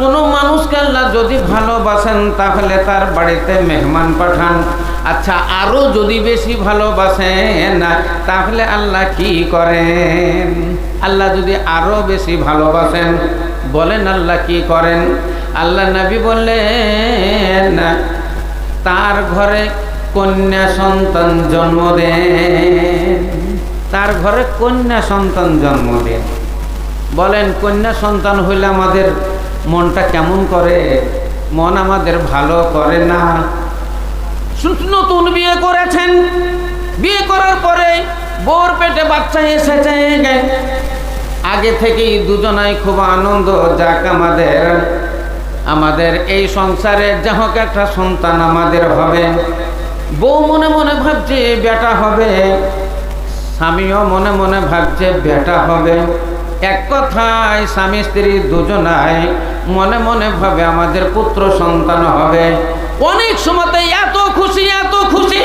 কোনো মানুষকে আল্লাহ যদি ভালোবাসেন, তাহলে তার বাড়িতে মেহমান পাঠান। আচ্ছা আরও যদি বেশি ভালোবাসেন, তাহলে আল্লাহ কি করেন? আল্লাহ যদি আরও বেশি ভালোবাসেন, বলেন আল্লাহ কি করেন? আল্লাহ নবী বললেন, তার ঘরে কন্যা সন্তান জন্ম দেন। তার ঘরে কন্যা সন্তান জন্ম দেন। বলেন, কন্যা সন্তান হইলে আমাদের মনটা কেমন করে? মন আমাদের ভালো করে না। নতুন বিয়ে করেছেন। বিয়ে করার পরে বোর পেটে বাচ্চা এসেছে আগে থেকেই দুজনাই খুব আনন্দ, যাক আমাদের। আমাদের এই সংসারে যা হোক একটা সন্তান আমাদের হবে। বউ মনে মনে ভাবছে বেটা হবে। স্বামীও মনে মনে ভাবছে, বেটা হবে। এক কথায় স্বামী স্ত্রী দুজনাই মনে মনে ভাবে আমাদের পুত্র সন্তান হবে। অনেক সময়তে এত খুশি এত খুশি।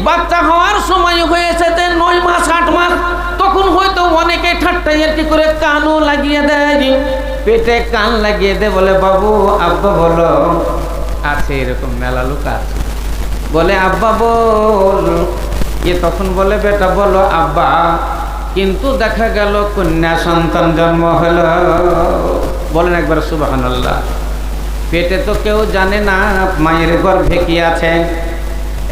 বাচ্চা হওয়ার সময় হয়েছে যে নয় মাস, আট মাস। তখন হয়তো অনেকে ঠাট্টাই আর কি করে কানও লাগিয়ে দেয়। পেটে কান লাগিয়ে দে বলে, বাবু, আব্বা বলো, আছে এরকম মেলা লোক আছে। বলে, আব্বা বল। এ তখন বলে, বেটা বলো, আব্বা কিন্তু দেখা গেল কন্যা সন্তান জন্ম হলো। বলেন একবার সুবাহান পেটে তো কেউ জানে না, মায়ের গর্ভে কি আছে।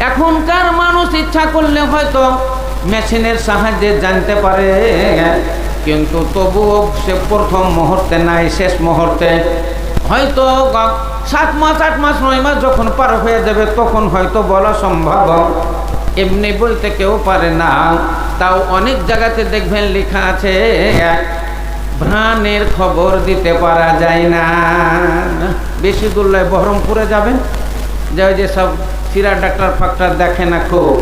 এখনকার মানুষ ইচ্ছা করলে হয়তো মেশিনের সাহায্যে জানতে পারে। কিন্তু তবুও সে প্রথম মুহূর্তে নাই, শেষ মুহূর্তে। হয়তো সাত মাস, আট মাস, নয় মাস যখন পার হয়ে যাবে, তখন হয়তো বলা সম্ভব। এমনি বলতে কেউ পারে না। তাও অনেক জায়গাতে দেখবেন লেখা আছে ভ্রাণের খবর দিতে পারা যায় না। বেশি দূর বহরমপুরে যাবেন? যে ওই যে সব সিরা ডাক্তার ফাক্তার দেখে না খুব।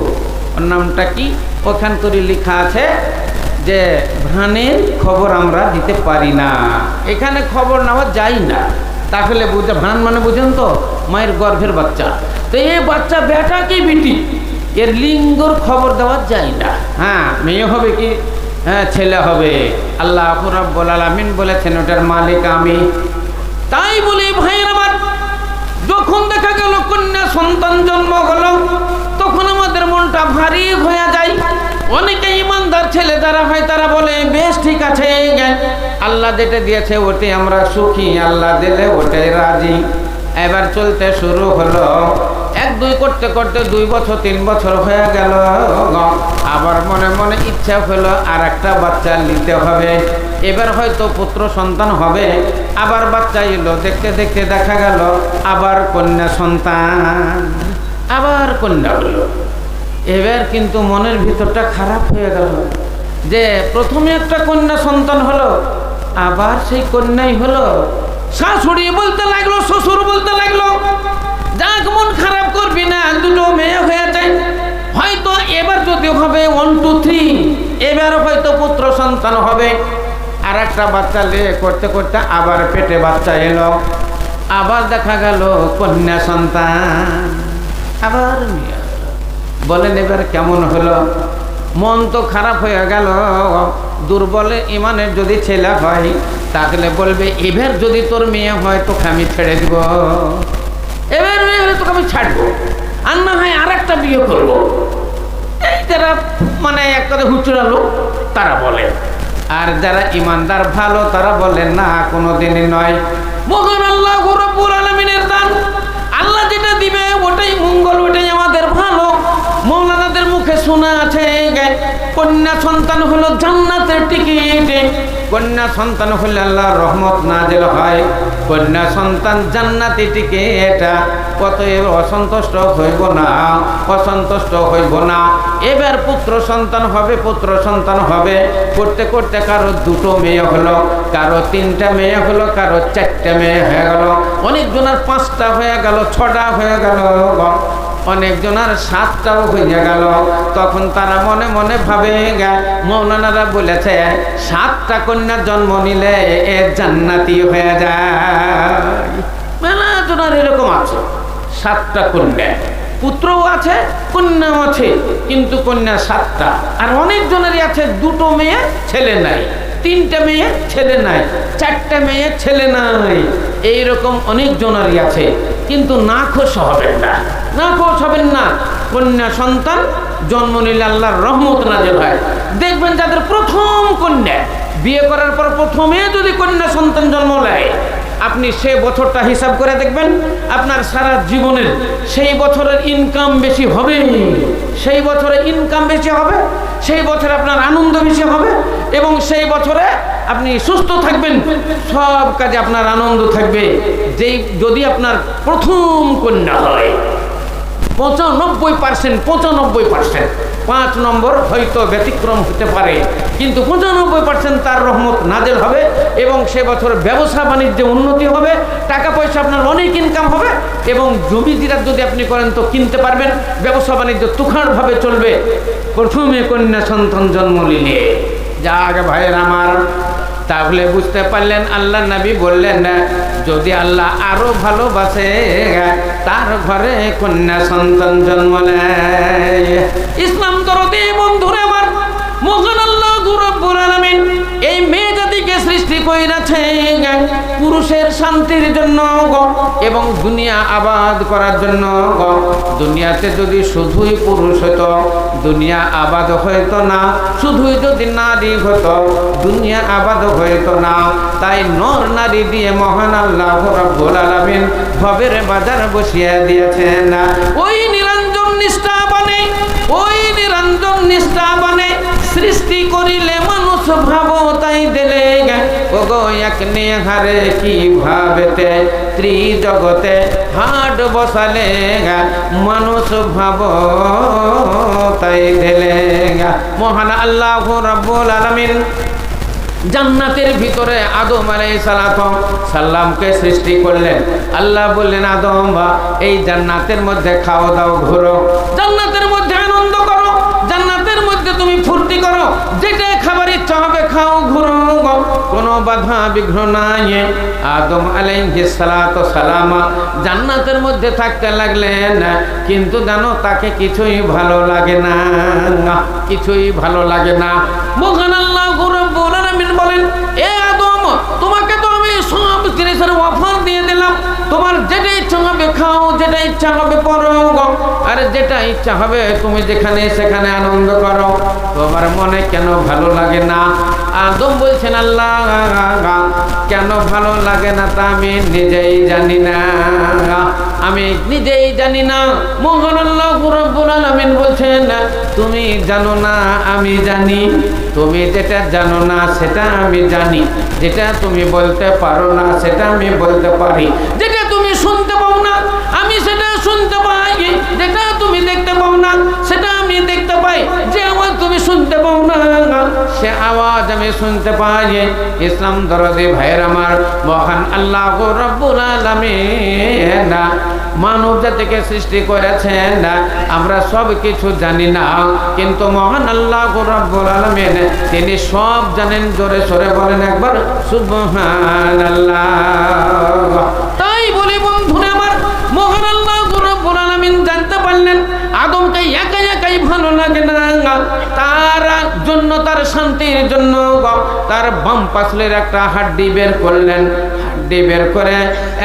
ওর নামটা কি? ওখান করে লেখা আছে যে, ভ্রাণের খবর আমরা দিতে পারি না। এখানে খবর নেওয়া যায় না। তাহলে বুঝে, ভ্রাণ মানে বুঝেন তো, মায়ের গর্ভের বাচ্চা। তো এই বাচ্চা বেটা কি বিটি? এর লিঙ্গর খবর দেওয়া যায় না। হ্যাঁ মেয়ে হবে কি? হ্যাঁ ছেলে হবে। আল্লাহ রাব্বুল আলামিন বলেছেন, ওটার মালিক আমি। তাই বলি, ভাইয়ের আমার, যখন দেখা গেল কন্যা সন্তান জন্ম হলো তখন আমাদের মনটা ভারী হয়ে যায়। অনেকে ইমানদার ছেলে যারা হয়, তারা বলে, বেশ, ঠিক আছে আল্লাহ যেটা দিয়েছে ওতে আমরা সুখী। আল্লাহ দিলে ওটাই রাজি। এবার চলতে শুরু হলো। এক, দুই করতে করতে দুই বছর, তিন বছর হয়ে গেল। আবার মনে মনে ইচ্ছা হলো আর একটা বাচ্চা নিতে হবে। এবার হয়তো পুত্র সন্তান হবে। আবার বাচ্চা এলো, দেখতে দেখতে দেখা গেল, আবার কন্যা সন্তান, আবার কন্যা হলো। এবার কিন্তু মনের ভিতরটা খারাপ হয়ে গেল। যে প্রথমে একটা কন্যা সন্তান হলো, আবার সেই কন্যাই হলো। শাশুড়ি বলতে লাগল, শ্বশুর বলতে লাগল। যাক মন খারাপ করবি না, দুটো মেয়ে হয়ে যায় হয়তো এবার যদি হবে ওয়ান টু থ্রি এবার হয়তো পুত্র সন্তান হবে। আর একটা বাচ্চা লে করতে করতে আবার পেটে বাচ্চা এলো। আবার দেখা গেল কন্যা সন্তান। আবার বলেন, এবার কেমন হলো? মন তো খারাপ হয়ে গেল। দুর্বলে ইমানের যদি ছেলে হয়, তাহলে বলবে, এবার যদি তোর মেয়ে হয়, তোকে আমি ছেড়ে দিব। এবার মেয়ে হলে তোকে আমি ছাড়বো। আর না হয় আর একটা বিয়ে করব। এই যারা মানে এক কথা হুচুরালো তারা বলে। আর যারা ইমানদার ভালো, তারা বলেন না কোনো দিনই নয়। মহান আল্লাহ রব্বুল আলমিনের দান। আল্লাহ যেটা দিবে, ওটাই মঙ্গল, ওটাই আমাদের ভালো। মৌলানাদের মুখে শোনা আছে কন্যা সন্তান হলো জান্নাতের টিকিট। কন্যা সন্তান হলে আল্লাহ রহমত না নাজেল হয়। কন্যা সন্তান জান্নাতি টিকিট কত এবার অসন্তুষ্ট হইব না, অসন্তুষ্ট হইব না। এবার পুত্র সন্তান হবে, পুত্র সন্তান হবে। করতে করতে কারও দুটো মেয়ে হলো, কারও তিনটা মেয়ে হলো, কারও চারটা মেয়ে হয়ে গেল। অনেকজনের পাঁচটা হয়ে গেল, ছটা হয়ে গেল। অনেকজনের সাতটাও হয়ে গেল। তখন তারা মনে মনে ভাবে মৌলানারা বলেছে, সাতটা কন্যা জন্ম নিলে এ জান্নাতি হয়ে যায়। মেলা জনের এরকম আছে। সাতটা কন্যা। পুত্রও আছে, কন্যাও আছে, কিন্তু কন্যা সাতটা। আর অনেকজনেরই আছে, দুটো মেয়ে, ছেলে নাই। তিনটে মেয়ে, ছেলে নাই। চারটে মেয়ে, ছেলে নাই। এই রকম অনেক জনারই আছে। কিন্তু না খোশ হবেন না। না খোশ হবেন না। কন্যা সন্তান, জন্ম নিলে আল্লাহর রহমত নাজেল হয়। দেখবেন যাদের প্রথম কন্যা, বিয়ে করার পর প্রথমে যদি কন্যা সন্তান জন্ম নেয়, আপনি সে বছরটা হিসাব করে দেখবেন, আপনার সারা জীবনের সেই বছরের ইনকাম বেশি হবে। সেই বছরে ইনকাম বেশি হবে, সেই বছরে আপনার আনন্দ বেশি হবে এবং সেই বছরে আপনি সুস্থ থাকবেন, সব কাজে আপনার আনন্দ থাকবে। যেই, যদি আপনার প্রথম কন্যা হয়, পঁচানব্বই পার্সেন্ট পঁচানব্বই পার্সেন্ট। পাঁচ নম্বর হয়তো ব্যতিক্রম হতে পারে, কিন্তু পঁচানব্বই পার্সেন্ট তার রহমত নাজেল হবে এবং সে বছর ব্যবসা বাণিজ্যে উন্নতি হবে, টাকা পয়সা আপনার অনেক ইনকাম হবে এবং জমি জিরাত যদি আপনি করেন তো কিনতে পারবেন, ব্যবসা বাণিজ্য তুখারভাবে চলবে। প্রথমে কন্যা সন্তান জন্ম নিলে, যাক ভাইয়ের আমার তাহলে বুঝতে পারলেন, আল্লাহ নবী বললেন, যদি আল্লাহ আরও ভালোবাসে, তার ঘরে কন্যা সন্তান জন্ম নেয়। ইসলাম দরদে বন্ধুরে আমার, মহান আল্লাহ রব্বুল আলামিন, এই মেয়ে জাতিকে সৃষ্টি কইরাছে, পুরুষের শান্তির জন্য এবং দুনিয়া আবাদ করার জন্য দুনিয়াতে যদি শুধুই পুরুষ হতো দুনিয়া আবাদ হইতো না, শুধুই যদি নারী হতো, দুনিয়া আবাদ হইতো না। তাই নর নারী দিয়ে মহান আল্লাহ রব্বুল আলামিন ভবের বাজার বসিয়ে দিয়েছেন। ওই নিরঞ্জন নিষ্ঠা বানে, ওই নিরঞ্জন নিষ্ঠা বানে সৃষ্টি করিলে মানুষ ভাব তাই দিলে ওগো এক হারে কি ভাবেতে ত্রিজগতে হাট বসালে মানুষ ভাব তাই দিলে মহান আল্লাহ রব্বুল আলামিন জান্নাতের ভিতরে আদম আলাই সাল্লামকে সৃষ্টি করলেন। আল্লাহ বললেন, আদম বা, এই জান্নাতের মধ্যে খাও, দাও, ঘুরো। জান্নাতের মধ্যে আনন্দ করো। জান্নাতের মধ্যে তুমি ফুর্তি করো। যেটা খাবার ইচ্ছা হবে খাও, ঘুরো। বাধা বিঘ্ন নাই। আদম আলাইহি সালাতু সালামা জান্নাতের মধ্যে থাকতে লাগলেন, কিন্তু জানো, তাকে কিছুই ভালো লাগে না। কিছুই ভালো লাগে না। মহান আল্লাহ রব্বুল আলামিন বলেন, এ আদম, তোমাকে তো আমি সব জিনিসের অফার দিয়ে দিলাম। তোমার যেটা ইচ্ছা হবে খাও, যেটা ইচ্ছা হবে গো। আর যেটা ইচ্ছা হবে তুমি যেখানে সেখানে আনন্দ করো। তোমার মনে কেন ভালো লাগে না? আদম বলছেন আল্লাহ, কেন ভালো লাগে না তা আমি নিজেই জানি না। আমি নিজেই জানি না। মোহন আল্লাহ বলছেন, তুমি জানো না, আমি জানি। তুমি যেটা জানো না, সেটা আমি জানি। যেটা তুমি বলতে পারো না, সেটা আমি বলতে পারি। যেটা শুনতে পাই ইসলাম দরদে ভাইয়ের আমার, মহান আল্লাহ রব্বুল মানব জাতিকে সৃষ্টি করেছেন, আমরা সব কিছু জানি না, কিন্তু মহান আল্লাহ রব্বুল আলামিন, তিনি সব জানেন, জোরে সরে বলেন একবার, সুবহানাল্লাহ। তাই জন্য, তার শান্তির জন্য তার বাম পাশলের একটা হাড্ডি বের করলেন। হাড্ডি বের করে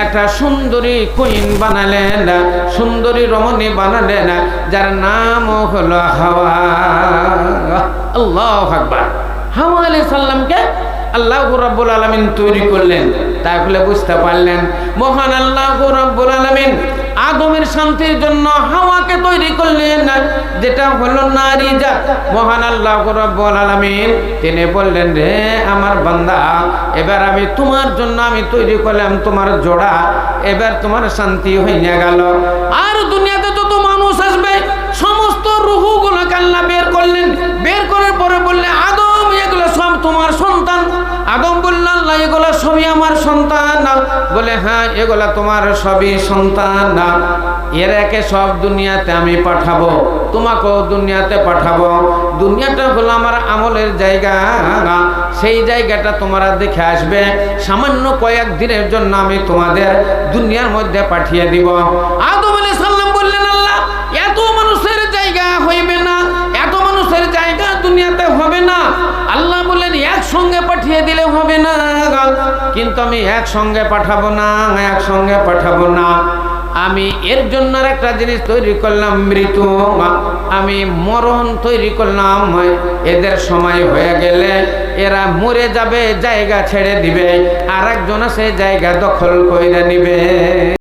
একটা সুন্দরী কুইন বানালেন, সুন্দরী রমণী বানালেন, যার নাম হলো হাওয়া। আল্লাহ আকবার। হাওয়া আলি সালামকে শান্তির জন্য হাওয়াকে তৈরি করলেন, যেটা হলো নারী জাত। মহান আল্লাহ রাব্বুল তিনি বললেন, রে আমার বান্দা, এবার আমি তোমার জন্য আমি তৈরি করলাম তোমার জোড়া, এবার তোমার শান্তি হইয়া গেল। আর দুনিয়াতে এগুলা তোমার সবই সন্তান না। এর একে সব দুনিয়াতে আমি পাঠাবো, তোমাকেও দুনিয়াতে পাঠাবো। দুনিয়াটা হলো আমার আমলের জায়গা সেই জায়গাটা তোমরা দেখে আসবে। সামান্য কয়েক দিনের জন্য আমি তোমাদের দুনিয়ার মধ্যে পাঠিয়ে দিব। আদম আলাইহিস সালাম বললেন, আল্লাহ, এত মানুষের জায়গা হইবে না, এত মানুষের জায়গা দুনিয়াতে হবে না। আল্লাহ বললেন, একসঙ্গে পাঠিয়ে দিলে হবে না। কিন্তু আমি একসঙ্গে পাঠাবো না একসঙ্গে পাঠাবো না। আমি এর জন্য একটা জিনিস তৈরি করলাম, মৃত্যু আমি মরণ তৈরি করলাম, এদের সময় হয়ে গেলে এরা মরে যাবে, জায়গা ছেড়ে দিবে আর একজন সে জায়গা দখল করে নিবে।